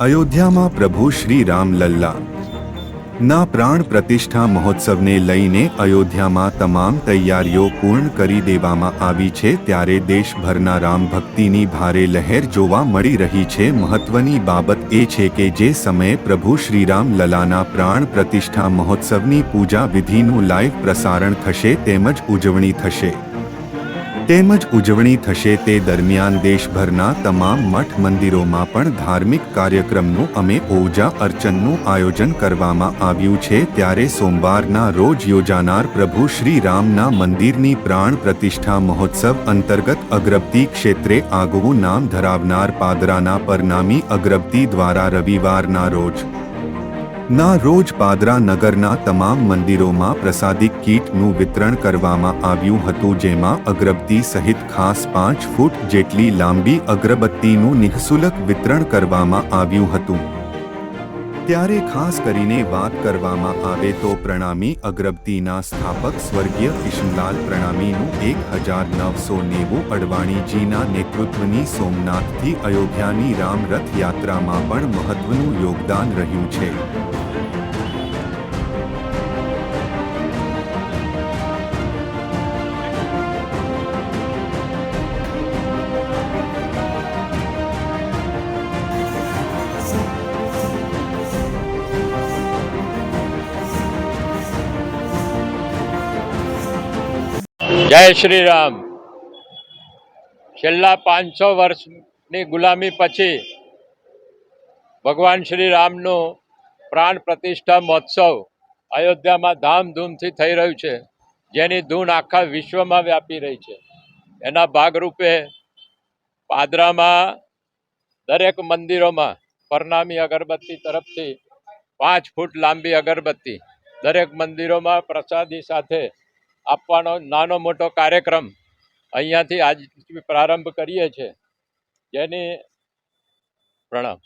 અયોધ્યામાં પ્રભુ શ્રી રામ લલ્લા ના પ્રાણ પ્રતિષ્ઠા મહોત્સવને લઈને અયોધ્યામાં તમામ તૈયારીઓ પૂર્ણ કરી દેવામાં આવી છે ત્યારે દેશભરના રામ ભક્તિની ભારે લહેર જોવા મળી રહી છે. મહત્વની બાબત એ છે કે જે સમયે પ્રભુ શ્રીરામ લલાના પ્રાણ પ્રતિષ્ઠા મહોત્સવની પૂજા વિધિનું લાઈવ પ્રસારણ થશે તેમજ ઉજવણી થશે. તેમજ ઉજવણી થશે તે દરમિયાન દેશભરના તમામ મઠ મંદિરોમાં પણ ધાર્મિક કાર્યક્રમનું અમે પૂજા અર્ચનનું આયોજન કરવામાં આવ્યું છે. ત્યારે સોમવારના રોજ યોજાનાર પ્રભુ શ્રી રામના મંદિરની પ્રાણ પ્રતિષ્ઠા મહોત્સવ અંતર્ગત અગરબત્તી ક્ષેત્રે આગવું નામ ધરાવનાર પાદરાના પરનામી અગરબત્તી દ્વારા રવિવારના રોજ ના રોજ પાદરા નગરના તમામ મંદિરોમાં પ્રસાદિક કીટનું વિતરણ કરવામાં આવ્યું હતું, જેમાં અગરબત્તી સહિત ખાસ પાંચ ફૂટ જેટલી લાંબી અગરબત્તીનું નિઃશુલ્ક વિતરણ કરવામાં આવ્યું હતું. ત્યારે ખાસ કરીને વાત કરવામાં આવે તો પ્રણામી અગરબત્તીના સ્થાપક સ્વર્ગીય કિશનલાલ પ્રણામીનું એક હજાર નવસો નેવું અડવાણીજીના નેતૃત્વની સોમનાથથી અયોધ્યાની રામ રથયાત્રામાં પણ મહત્વનું યોગદાન રહ્યું છે. જય શ્રી રામ છેલ્લા પાંચસો વર્ષની ગુલામી પછી ભગવાન શ્રી રામનું પ્રાણ પ્રતિષ્ઠા મહોત્સવ અયોધ્યામાં ધામધૂમથી થઈ રહ્યું છે. જેની ધૂન આખા વિશ્વમાં વ્યાપી રહી છે. એના ભાગરૂપે પાદરામાં દરેક મંદિરોમાં પરનામી અગરબત્તી તરફથી પાંચ ફૂટ લાંબી અગરબત્તી દરેક મંદિરોમાં પ્રસાદી સાથે આપવાનો નાનો મોટો કાર્યક્રમ અહીંયાથી આજ પ્રારંભ કરીએ છીએ. જેની પ્રણામ.